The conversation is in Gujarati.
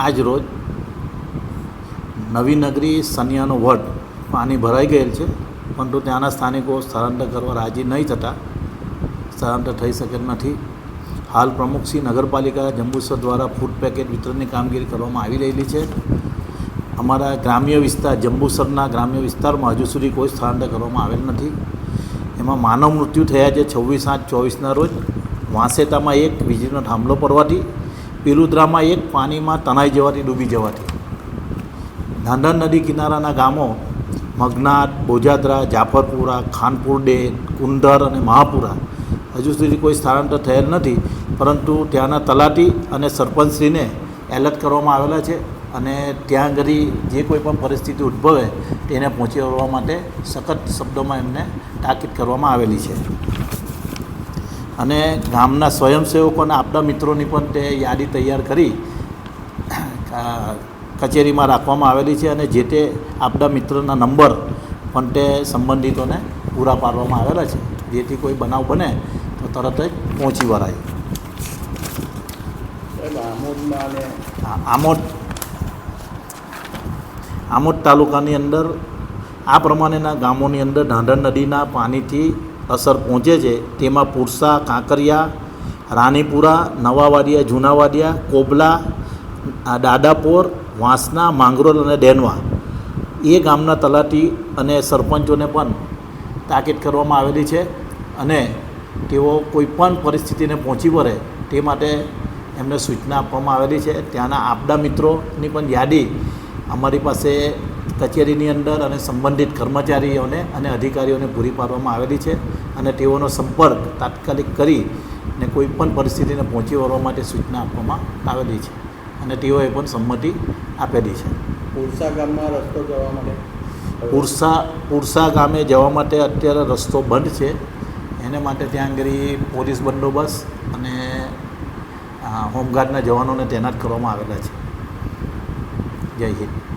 આજ રોજ નવી નગરી સનિયાનો વડ પાણી ભરાઈ ગયેલ છે, પરંતુ ત્યાંના સ્થાનિકો સ્થળાંતર કરવા રાજી નહીં થતાં. સ્થળાંતર થઈ શકેલ નથી. હાલ પ્રમુખશ્રી નગરપાલિકા જંબુસર દ્વારા ફૂડ પેકેટ વિતરણની કામગીરી કરવામાં આવી રહેલી છે. અમારા ગ્રામ્ય વિસ્તાર, જંબુસરના ગ્રામ્ય વિસ્તારમાં હજુ સુધી કોઈ સ્થળાંતર કરવામાં આવેલ નથી. એમાં માનવ મૃત્યુ થયા છે છવ્વીસ આઠ ચોવીસના રોજ. વાંસેતામાં એક વીજળીનો થાંભલો પડવાથી પિલુદ્રામાં એક પાણીમાં તણાઈ જવાથી ડૂબી જવાથી. ધાંધર નદી કિનારાના ગામો મગનાથ બોજાદરા, જાફરપુરા, ખાનપુર ડે કુંદર અને મહાપુરા. હજુ સુધી કોઈ સ્થળાંતર થયેલ નથી, પરંતુ ત્યાંના તલાટી અને સરપંચશ્રીને એલર્ટ કરવામાં આવેલા છે અને ત્યાં આગળ જે કોઈ પણ પરિસ્થિતિ ઉદ્ભવે તેને પહોંચી વળવા માટે સખત શબ્દોમાં એમને તાકીદ કરવામાં આવેલી છે. અને ગામના સ્વયંસેવકોના આપણા મિત્રોની પણ તે યાદી તૈયાર કરી કચેરીમાં રાખવામાં આવેલી છે અને જે તે આપણા મિત્રના નંબર પણ તે સંબંધિતોને પૂરા પાડવામાં આવેલા છે. જેથી કોઈ બનાવ બને તો તરત જ પહોંચી વળાય. આમોદ આમોદ તાલુકાની અંદર આ પ્રમાણેના ગામોની અંદર ઢાંઢર નદીના પાણીથી અસર પહોંચે છે. તેમાં પુરસા, કાંકરિયા રાનીપુરા નવાવાડિયા, જૂનાવાડિયા, કોબલા દાદાપોર, વાંસના, માંગરોલ અને ડેનવા એ ગામના તલાટી અને સરપંચોને પણ તાકીદ કરવામાં આવેલી છે અને તેઓ કોઈપણ પરિસ્થિતિને પહોંચી વળે તે માટે એમને સૂચના આપવામાં આવેલી છે. ત્યાંના આપદા મિત્રોની પણ યાદી અમારી પાસે કચેરીની અંદર અને સંબંધિત કર્મચારીઓને અને અધિકારીઓને પૂરી પાડવામાં આવેલી છે અને તેઓનો સંપર્ક તાત્કાલિક કરી ને કોઈ પણ પરિસ્થિતિને પહોંચી વળવા માટે સૂચના આપવામાં આવેલી છે. અને તેઓએ પણ સંમતિ આપેલી છે. પુરસા ગામમાં રસ્તો જવા માટે? પુરસા પુરસા ગામે જવા માટે અત્યારે રસ્તો બંધ છે. એને માટે ત્યાં આગળ પોલીસ બંદોબસ્ત અને હોમગાર્ડના જવાનોને તૈનાત કરવામાં આવેલા છે. જય હિન્દ.